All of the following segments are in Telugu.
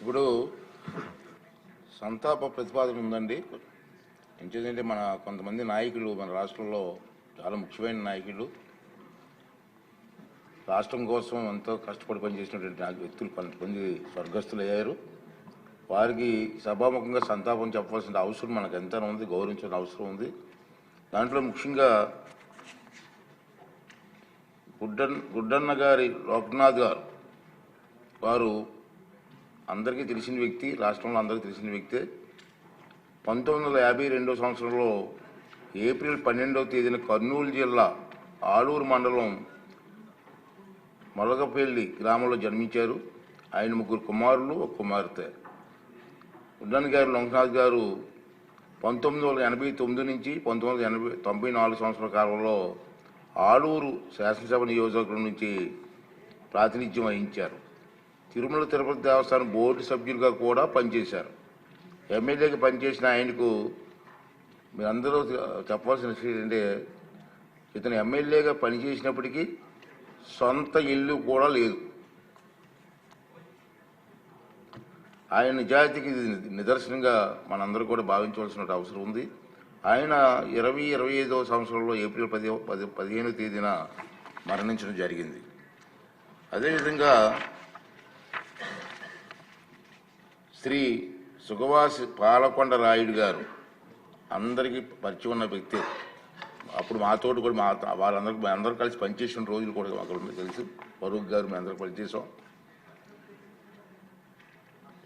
ఇప్పుడు సంతాప ప్రతిపాదన ఉందండి. ఎందుకంటే మన కొంతమంది నాయకులు మన రాష్ట్రంలో చాలా ముఖ్యమైన నాయకులు. రాష్ట్రం కోసం ఎంతో కష్టపడి పనిచేసినటువంటి నా- వ్యక్తులు కొంతమంది స్వర్గస్థులు అయ్యారు వారికి సభాముఖంగా సంతాపం చెప్పాల్సిన అవసరం మనకు ఎంత ఉంది గౌరవించిన అవసరం ఉంది. దాంట్లో ముఖ్యంగా గుడ్డన్ గుడ్డన్న గారి లోక్నాథ్ గారు వారు అందరికీ తెలిసిన వ్యక్తి రాష్ట్రంలో అందరికీ తెలిసిన వ్యక్తే పంతొమ్మిది వందల యాభై రెండో సంవత్సరంలో ఏప్రిల్ పన్నెండవ తేదీన కర్నూలు జిల్లా ఆలూరు మండలం మొలగపల్లి గ్రామంలో జన్మించారు. ఆయన ముగ్గురు కుమారులు ఒక కుమార్తె. ఉడ్డన్ గారు లోకనాథ్ గారు పంతొమ్మిది వందల ఎనభై తొమ్మిది నుంచి పంతొమ్మిది వందల ఎనభై తొంభై నాలుగు సంవత్సరాల కాలంలో ఆలూరు శాసనసభ నియోజకవర్గం నుంచి ప్రాతినిధ్యం వహించారు. తిరుమల తిరుపతి దేవస్థానం బోర్డు సభ్యులుగా కూడా పనిచేశారు. ఎమ్మెల్యేగా పనిచేసిన ఆయనకు మీరందరూ చెప్పాల్సిన విషయం ఏంటంటే ఇతను ఎమ్మెల్యేగా పనిచేసినప్పటికీ సొంత ఇల్లు కూడా లేదు. ఆయన నిజాయితీకి నిదర్శనంగా మనందరూ కూడా భావించవలసిన అవసరం ఉంది. ఆయన ఇరవై ఇరవై ఐదవ సంవత్సరంలో ఏప్రిల్ పది పది పదిహేనవ తేదీన మరణించడం జరిగింది. అదేవిధంగా శ్రీ సుఖవాసి పాలకొండ రాయుడు గారు అందరికీ పరిచయం ఉన్న వ్యక్తి. అప్పుడు మాతోటి కూడా మా వాళ్ళందరికీ మేము అందరూ కలిసి పనిచేసిన రోజులు కూడా మాకు తెలిసి తెలుసు. ఫరూక్ గారు మేము అందరూ పనిచేసాం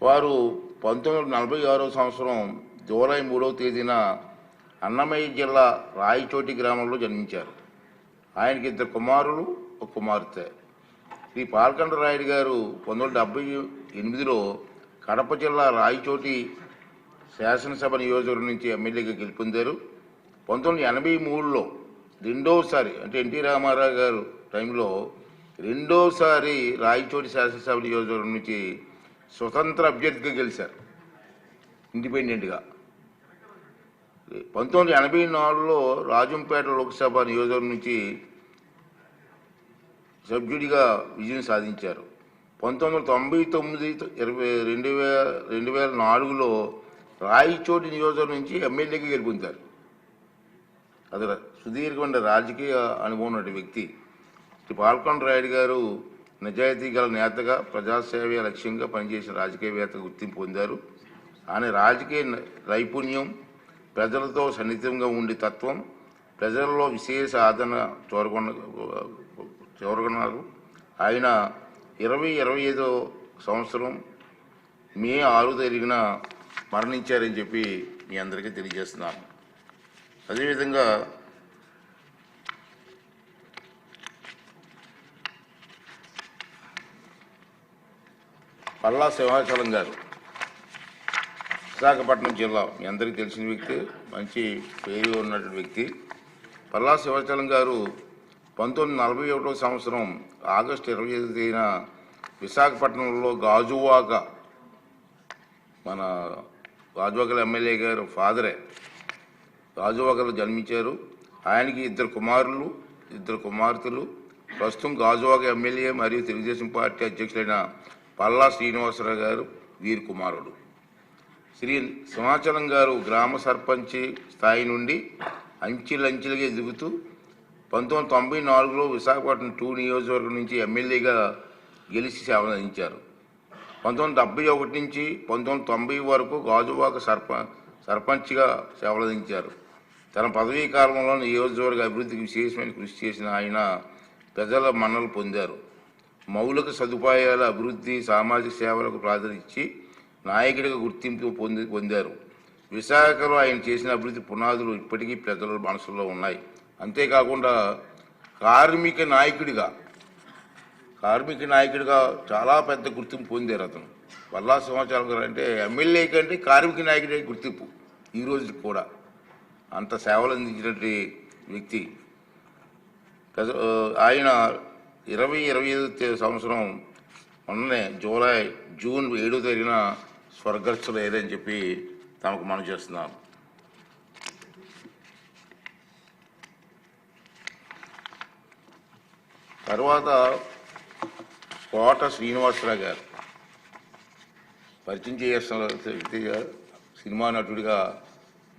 వారు పంతొమ్మిది వందల నలభై ఆరో సంవత్సరం జూలై మూడవ తేదీన అన్నమయ్య జిల్లా రాయచోటి గ్రామంలో జన్మించారు. ఆయనకి ఇద్దరు కుమారులు ఒక కుమార్తె. శ్రీ పాల్కండ రాయుడు గారు పంతొమ్మిది వందల డెబ్బై ఎనిమిదిలో కడప జిల్లా రాయచోటి శాసనసభ నియోజకవర్గం నుంచి ఎమ్మెల్యేగా గెలుపొందారు. పంతొమ్మిది ఎనభై మూడులో రెండోసారి అంటే ఎన్టీ రామారావు గారు టైంలో రెండోసారి రాయచోటి శాసనసభ నియోజకవర్గం నుంచి స్వతంత్ర అభ్యర్థిగా గెలిచారు. ఇండిపెండెంట్గా. పంతొమ్మిది ఎనభై నాలుగులో రాజంపేట లోక్సభ నియోజకవర్గం నుంచి సభ్యుడిగా విజయం సాధించారు. పంతొమ్మిది వందల తొంభై తొమ్మిది ఇరవై రెండు వేల రెండు వేల నాలుగులో రాయిచోటి నియోజకవర్గం నుంచి ఎమ్మెల్యేగా గెలుపొందారు. అది సుదీర్ఘమైన రాజకీయ అనుభవం ఉన్న వ్యక్తి. శ్రీ పాల్కొండ రాయుడు గారు నిజాయితీ గల నేతగా ప్రజాసేవ లక్ష్యంగా పనిచేసిన రాజకీయవేత్త గుర్తింపు పొందారు. ఆయన రాజకీయ నైపుణ్యం ప్రజలతో సన్నిహితంగా ఉండే తత్వం ప్రజల్లో విశేష ఆదరణ చూరగొన్న చూరగొన్నారు ఆయన ఇరవై ఇరవై ఐదో సంవత్సరం మే ఆరు తారీఖున మరణించారని చెప్పి మీ అందరికీ తెలియజేస్తున్నాను. అదేవిధంగా పల్లా సింహాచలం గారు విశాఖపట్నం జిల్లా మీ అందరికీ తెలిసిన వ్యక్తి మంచి పేరు ఉన్నటువంటి వ్యక్తి. పల్లా శివాచలం గారు పంతొమ్మిది నలభై ఒకటో సంవత్సరం ఆగస్టు ఇరవై ఐదు తేదీన విశాఖపట్నంలో గాజువాక మన గాజువాకల ఎమ్మెల్యే గారు ఫాదరే గాజువాకలో జన్మించారు. ఆయనకి ఇద్దరు కుమారులు ఇద్దరు కుమార్తెలు. ప్రస్తుతం గాజువాక ఎమ్మెల్యే మరియు తెలుగుదేశం పార్టీ అధ్యక్షులైన పల్లా శ్రీనివాసరావు గారు వీరి కుమారుడు. శ్రీ సింహాచలం గారు గ్రామ సర్పంచి స్థాయి నుండి అంచెలంచెలుగా ఎదుగుతూ పంతొమ్మిది వందల తొంభై నాలుగులో విశాఖపట్నం టూ నియోజకవర్గం నుంచి ఎమ్మెల్యేగా గెలిచి సేవలు అందించారు. పంతొమ్మిది డెబ్బై ఒకటి నుంచి పంతొమ్మిది తొంభై వరకు గాజువాక సర్ప సర్పంచ్గా సేవలు అందించారు. తన పదవీ కాలంలో నియోజకవర్గ అభివృద్ధికి విశేషమైన కృషి చేసిన ఆయన ప్రజల మన్నలు పొందారు. మౌలిక సదుపాయాల అభివృద్ధి సామాజిక సేవలకు ప్రాధాన్యత ఇచ్చి నాయకుడిగా గుర్తింపు పొంది పొందారు. విశాఖలో ఆయన చేసిన అభివృద్ధి పునాదులు ఇప్పటికీ ప్రజల మనసులో ఉన్నాయి. అంతేకాకుండా కార్మిక నాయకుడిగా కార్మిక నాయకుడిగా చాలా పెద్ద గుర్తింపు పొందారు అతను. వల్లా సమాచారం గారు అంటే ఎమ్మెల్యే కంటే కార్మిక నాయకుడే గుర్తింపు ఈ రోజు కూడా. అంత సేవలు అందించినటువంటి వ్యక్తి. ఆయన ఇరవై ఇరవై ఐదు సంవత్సరం మొన్ననే జూలై జూన్ ఏడో తేదీన స్వర్గస్థులు ఏదని చెప్పి తమకు మనం చేస్తున్నాను. తర్వాత కోట శ్రీనివాసరావు గారు. పరిచయం చేసిన వ్యక్తిగా సినిమా నటుడిగా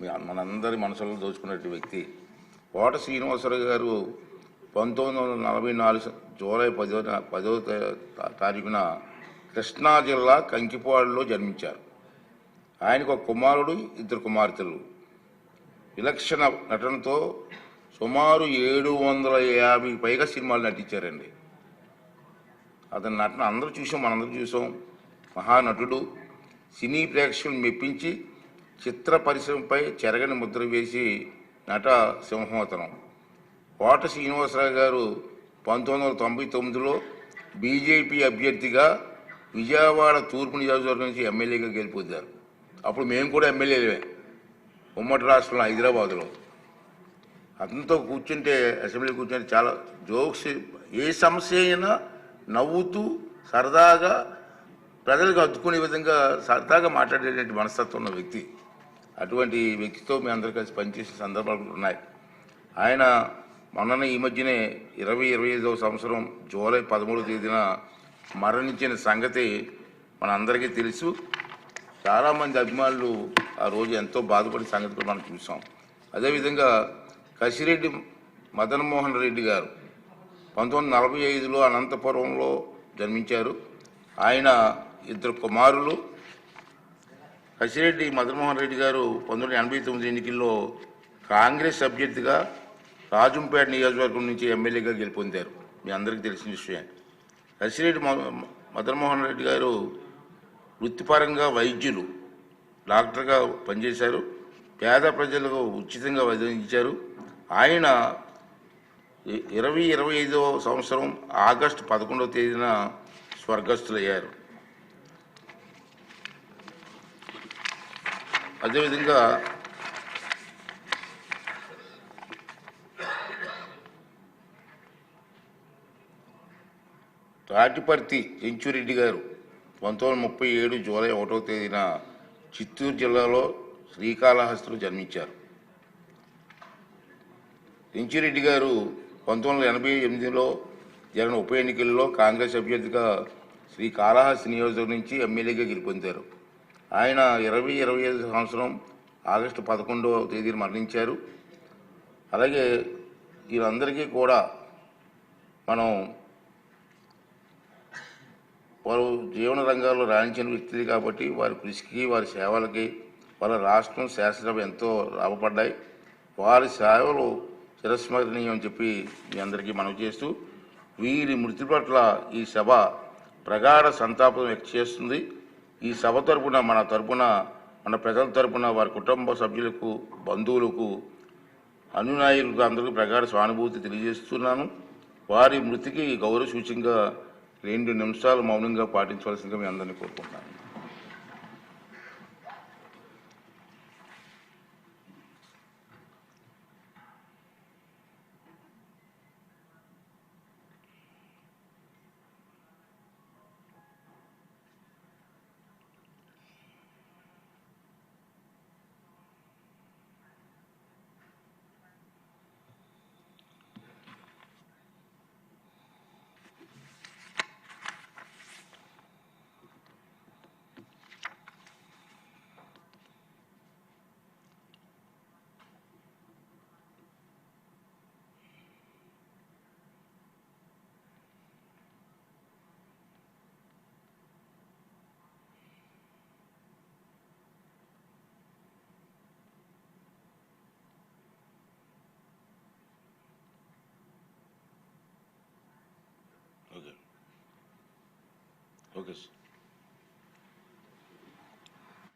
మనందరి మనసులో దోచుకున్నటువంటి వ్యక్తి. కోట శ్రీనివాసరావు గారు పంతొమ్మిది వందల నలభై నాలుగు జూలై పదో పదో తారీఖున కృష్ణా జిల్లా కంకిపాడులో జన్మించారు. ఆయనకు ఒక కుమారుడు ఇద్దరు కుమార్తెలు. విలక్షణ నటనతో సుమారు ఏడు వందల యాభై పైగా సినిమాలు నటించారండి. అతని నటన అందరూ చూసాం మనందరూ చూసాం. మహానటుడు సినీ ప్రేక్షకులు మెప్పించి చిత్ర పరిశ్రమపై చెరగని ముద్ర వేసి నట సింహోతనం కోట శ్రీనివాసరావు గారు పంతొమ్మిది వందల తొంభై తొమ్మిదిలో బీజేపీ అభ్యర్థిగా విజయవాడ తూర్పు నియోజకవర్గం నుంచి ఎమ్మెల్యేగా గెలిపొందారు. అప్పుడు మేము కూడా ఎమ్మెల్యేలే ఉమ్మడి రాష్ట్రంలో హైదరాబాదులో. అతనితో కూర్చుంటే అసెంబ్లీ కూర్చుంటే చాలా జోక్స్ ఏ సమస్య అయినా నవ్వుతూ సరదాగా ప్రజలకు అద్దుకునే విధంగా సరదాగా మాట్లాడేటువంటి మనస్తత్వం ఉన్న వ్యక్తి. అటువంటి వ్యక్తితో మీ అందరు కలిసి పనిచేసిన సందర్భాలు ఉన్నాయి. ఆయన మొన్న ఈ మధ్యనే ఇరవై ఇరవై ఐదవ సంవత్సరం జూలై పదమూడవ తేదీన మరణించిన సంగతి మనందరికీ తెలుసు. చాలామంది అభిమానులు ఆ రోజు ఎంతో బాధపడిన సంగతి కూడా మనం చూసాం. అదేవిధంగా కసిరెడ్డి మదన్మోహన్ రెడ్డి గారు పంతొమ్మిది వందల నలభై ఐదులో అనంతపురంలో జన్మించారు. ఆయన ఇద్దరు కుమారులు. కసిరెడ్డి మదన్మోహన్ రెడ్డి గారు పంతొమ్మిది ఎనభై తొమ్మిది ఎన్నికల్లో కాంగ్రెస్ అభ్యర్థిగా రాజంపేట నియోజకవర్గం నుంచి ఎమ్మెల్యేగా గెలుపొందారు. మీ అందరికీ తెలిసిన విషయం కసిరెడ్డి మ- మదన్మోహన్ రెడ్డి గారు వృత్తిపరంగా వైద్యులు డాక్టర్గా పనిచేశారు. పేద ప్రజలకు ఉచితంగా వైద్యించారు ఆయన ఇరవై ఇరవై ఐదవ సంవత్సరం ఆగస్టు పదకొండవ తేదీన స్వర్గస్థులయ్యారు. అదేవిధంగా రాటిపర్తి చెంచురెడ్డి గారు పంతొమ్మిది ముప్పై ఏడు జూలై ఒకటో తేదీన చిత్తూరు జిల్లాలో శ్రీకాళహస్తిలో జన్మించారు. ఇంచిరెడ్డి గారు పంతొమ్మిది వందల ఎనభై ఎనిమిదిలో జరిగిన ఉప ఎన్నికల్లో కాంగ్రెస్ అభ్యర్థిగా శ్రీ కాళహస్తి నియోజకవర్గం నుంచి ఎమ్మెల్యేగా గెలుపొందారు. ఆయన ఇరవై ఇరవై ఐదు సంవత్సరం ఆగస్టు పదకొండవ తేదీన మరణించారు. అలాగే వీళ్ళందరికీ కూడా మనం వారు జీవన రంగాల్లో రాణించిన వ్యక్తులు కాబట్టి వారి కృషికి వారి సేవలకి వాళ్ళ రాష్ట్రం శాసనం ఎంతో లాభపడ్డాయి. వారి సేవలు చిరస్మరణీయం అని చెప్పి మీ అందరికీ మనవి చేస్తూ వీరి మృతి పట్ల ఈ సభ ప్రగాఢ సంతాపం వ్యక్తి చేస్తుంది. ఈ సభ తరపున మన తరపున మన ప్రజల తరపున వారి కుటుంబ సభ్యులకు బంధువులకు అనునాయులకు అందరికీ ప్రగాఢ సానుభూతి తెలియజేస్తున్నాను. వారి మృతికి గౌరవ సూచంగా రెండు నిమిషాలు మౌనంగా పాటించవలసిందిగా మీ అందరినీ కోరుకుంటున్నాను. Lucas.